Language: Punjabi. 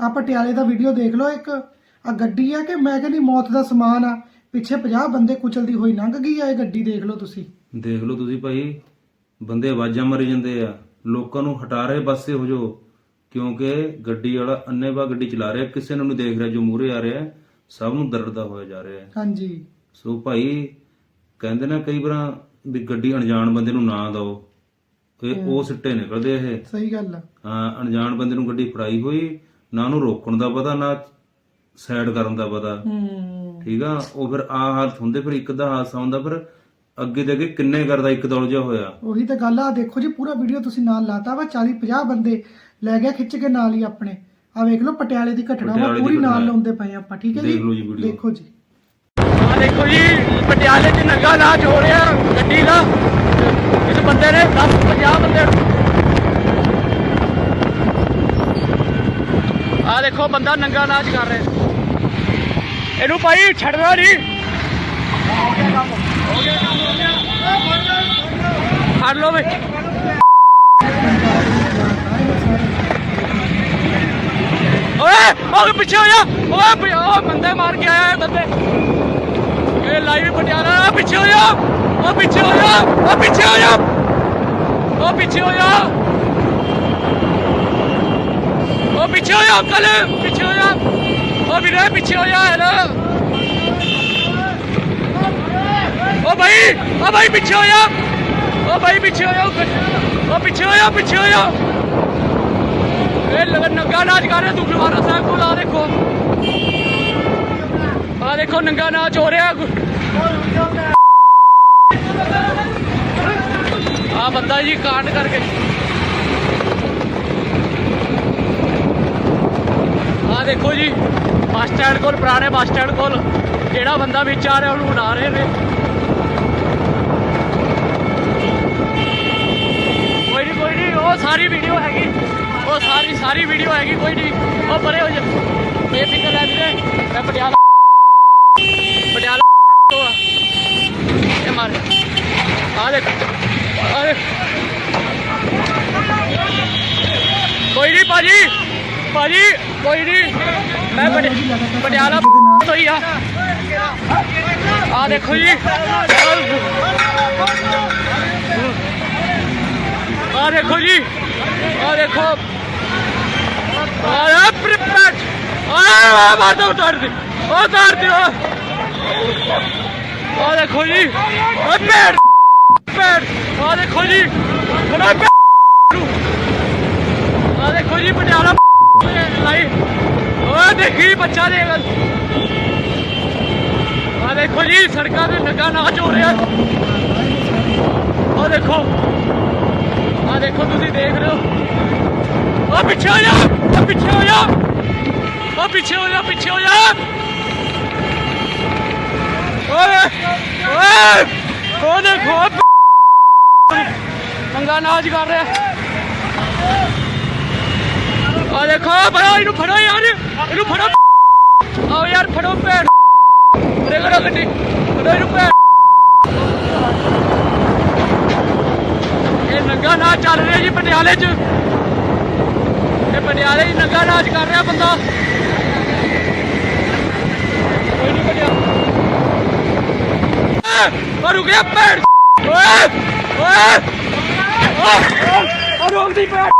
ਆ ਪਟਿਆਲੇ ਦਾ ਵੀਡੀਓ ਦੇਖ ਲਓ ਇੱਕ। ਆ ਗੱਡੀ ਆ ਕਿ ਮੈਂ ਕਹਿੰਦੀ ਮੌਤ ਦਾ ਸਮਾਨ ਆ। ਪਿੱਛੇ 50 ਬੰਦੇ ਕੁਚਲਦੀ ਹੋਈ ਲੰਘ ਗਈ ਆ ਇਹ ਗੱਡੀ ਦੇਖ ਲਓ ਤੁਸੀਂ। ਦੇਖ ਲਓ ਤੁਸੀਂ ਭਾਈ ਬੰਦੇ ਆਵਾਜ਼ਾਂ ਮਾਰੀ ਜਾਂਦੇ ਆ। ਲੋਕਾਂ ਨੂੰ ਹਟਾ ਰਹੇ ਪਾਸੇ ਹੋ ਜਾਓ ਕਿਉਂਕਿ ਗੱਡੀ ਵਾਲਾ ਅੰਨੇਵਾ ਗੱਡੀ ਚਲਾ ਰਿਹਾ ਕਿਸੇ ਨੂੰ ਨਹੀਂ ਦੇਖ ਰਿਹਾ ਜੋ ਮੂਹਰੇ ਆ ਰਿਹਾ ਸਭ ਨੂੰ ਦਰਦ ਦਾ ਹੋਇਆ ਜਾ ਰਿਹਾ। ਹਾਂਜੀ। ਸੋ ਭਾਈ ਕਹਿੰਦੇ ਨਾ ਕਈ ਵਾਰਾਂ ਵੀ ਗੱਡੀ ਅਣਜਾਣ ਬੰਦੇ ਨੂੰ ਨਾ ਦਿਓ। ਇਹ ਉਹ ਸਿੱਟੇ ਨਿਕਲਦੇ ਇਹ। ਸਹੀ ਗੱਲ ਆ। ਹਾਂ ਅਣਜਾਣ ਬੰਦੇ ਨੂੰ ਗੱਡੀ ਫੜਾਈ ਹੋਈ ਨਾ ਉਹਨੂੰ ਰੋਕਣ ਦਾ ਪਤਾ ਨਾ ਸਾਈਡ ਕਰਨ ਦਾ ਪਤਾ। ਹੂੰ। ਠੀਕ ਆ? ਉਹ ਫਿਰ ਆ ਹਾਲਤ ਹੁੰਦੇ ਫਿਰ ਇੱਕ ਦਾ ਹਾਦਸਾ ਹੁੰਦਾ ਫਿਰ ਅੱਗੇ ਦੇ ਅੱਗੇ ਕਿੰਨੇ ਕਰਦਾ ਇੱਕ ਦੌੜ ਜਿਹਾ ਹੋਇਆ। ਉਹੀ ਤਾਂ ਗੱਲ ਆ ਦੇਖੋ ਜੀ ਪੂਰਾ ਵੀਡੀਓ ਤੁਸੀਂ ਨਾਲ ਲਾਤਾ ਵਾ 40 50 ਬੰਦੇ ਲੈ ਗਿਆ ਖਿੱਚ ਕੇ ਨਾਲ ਹੀ ਆਪਣੇ। ਆ ਵੇਖ ਲਓ ਪਟਿਆਲੇ ਦੀ ਘਟਨਾ ਵਾ ਪਟਿਆਲੇ ਦੀ ਪੂਰੀ ਨਾਲ। ਲਾਉਂਦੇ ਪਏ ਆਪਾਂ ਠੀਕ ਹੈ ਜੀ? ਦੇਖ ਲਓ ਜੀ ਵੀਡੀਓ। ਦੇਖੋ ਜੀ। ਆ ਦੇਖੋ ਜੀ ਪਟਿਆਲੇ 'ਚ ਨੰਗਾ ਨਾਚ ਹੋ ਰਿਹਾ ਗੱਡੀ ਦਾ। ਇਸ ਬੰਦੇ ਨੇ 10 50 ਬੰਦੇ ਆ ਦੇਖੋ, ਬੰਦਾ ਨੰਗਾ ਨਾਚ ਕਰ ਰਿਹਾ। ਇਹਨੂੰ ਭਾਈ ਛੱਡਣਾ ਨਹੀਂ। ਫੜ ਲਓ ਬਈ ਓਏ ਓਏ ਪਿੱਛੇ ਹੋ ਜਾ। ਓਏ, ਪਿ- ਬੰਦੇ ਮਾਰ ਕੇ ਆਇਆ ਬੰਦੇ। ਇਹ ਲਾਈਵ ਪਟਿਆਲਾ ਪਿੱਛੇ ਹੋ ਜਾ। ਉਹ ਪਿੱਛੇ ਹੋ ਜਾ। ਉਹ ਪਿੱਛੇ ਹੋ ਜਾ। ਉਹ ਪਿੱਛੇ ਹੋ ਜਾ ਓ ਪਿੱਛੇ ਹੋ ਜਾ ਅੰਕਲ ਪਿੱਛੇ ਹੋ ਜਾ ਓ ਵੀਰੇ ਪਿੱਛੇ ਹੋ ਜਾ ਯਾਰ ਓ ਭਾਈ ਓ ਭਾਈ ਪਿੱਛੇ ਹੋ ਜਾ ਓ ਭਾਈ ਪਿੱਛੇ ਹੋ ਜਾ ਓ ਪਿੱਛੇ ਹੋ ਜਾ ਪਿੱਛੇ ਹੋ ਜਾ ਇਹ ਲਗ ਨੰਗਾ ਨਾਚ ਕਰ ਰਿਹਾ ਦੁਖਵਾਰਾ ਸਾਹਿਬ ਕੋਲ ਆ ਦੇਖੋ ਆ ਦੇਖੋ ਨੰਗਾ ਨਾਚ ਹੋ ਰਿਹਾ ਆ ਬੰਦਾ ਜੀ ਕਾਂਡ ਕਰਕੇ ਦੇਖੋ ਜੀ, ਬੱਸ ਸਟੈਂਡ ਕੋਲ, ਪੁਰਾਣੇ ਬੱਸ ਸਟੈਂਡ ਕੋਲ, ਜਿਹੜਾ ਬੰਦਾ ਵਿੱਚ ਆ ਰਿਹਾ, ਉਹਨੂੰ ਉਡਾ ਰਹੇ ਨੇ। ਕੋਈ ਨਹੀਂ ਕੋਈ ਨਹੀਂ ਉਹ ਸਾਰੀ ਵੀਡੀਓ ਹੈਗੀ। ਉਹ ਸਾਰੀ ਸਾਰੀ ਵੀਡੀਓ ਹੈਗੀ, ਕੋਈ ਨਹੀਂ ਉਹ ਪਰੇ ਹੋ ਜਾ। ਇਹ ਫਿਕਰ ਲੈ ਵੀਰੇ, ਮੈਂ ਪਟਿਆਲਾ ਪਟਿਆਲਾ ਤੋਂ ਆ। ਇਹ ਮਾਰ। ਆ ਦੇਖ ਆ ਦੇਖ। ਕੋਈ ਨਹੀਂ ਭਾਜੀ। ਭਾਜੀ, ਕੋਈ ਨਹੀਂ ਮੈਂ ਪਟਿਆਲਾ ਤੋਂ ਹੀ ਆ। ਆ ਦੇਖੋ ਜੀ। ਆ ਦੇਖੋ ਜੀ। ਆ ਦੇਖੋ। ਆ ਪ੍ਰਿਪੇਟ ਆ ਮਾਰ ਉਤਾਰ ਦੇ ਉਤਾਰ ਦੇ ਆ ਦੇਖੋ ਜੀ। ਆ ਪੈਰ ਪੈਰ ਆ ਦੇਖੋ ਜੀ। ਬੜਾ ਆ ਦੇਖੋ ਜੀ, ਪਟਿਆਲਾ ਲਾਈ ਓ ਦੇਖੀ ਬੱਚਾ ਦੇ ਆ ਦੇਖੋ ਜੀ ਸੜਕਾਂ ਤੇ ਨੰਗਾ ਨਾਚ ਹੋ ਰਿਹਾ ਆ ਦੇਖੋ ਆ ਦੇਖੋ ਤੁਸੀਂ ਦੇਖ ਰਹੇ ਹੋ ਆ ਪਿੱਛੇ ਹੋ ਜਾ ਆ ਪਿੱਛੇ ਹੋ ਜਾ ਆ ਪਿੱਛੇ ਹੋ ਜਾ ਪਿੱਛੇ ਹੋ ਜਾ ਓਏ ਓਏ ਉਹ ਦੇਖੋ ਮੰਗਾ ਨਾਚ ਕਰ ਰਿਹਾ ਆ ਦੇਖੋ ਬੜਾ ਇਹਨੂੰ ਫੜੋ ਯਾਰ, ਇਹਨੂੰ ਫੜੋ। ਆਓ ਯਾਰ, ਫੜੋ ਭੈਣ। ਉਰੇ ਕਰੋ ਗੱਡੀ ਫੜੋ ਇਹਨੂੰ ਭੈਣ। ਇਹ ਨੰਗਾ ਨਾਚ ਚੱਲ ਰਿਹਾ ਜੀ ਪਟਿਆਲੇ 'ਚ। ਇਹ ਪਟਿਆਲੇ 'ਚ ਨੰਗਾ ਨਾਚ ਕਰ ਰਿਹਾ ਬੰਦਾ। ਕੋਈ ਨਹੀਂ ਪਟਿਆਲਾ ਆ ਰੁਕ ਗਿਆ ਭੈਣ। ਓਏ ਓਏ ਓਏ ਰੋਕ ਦੀ ਭੈਣ।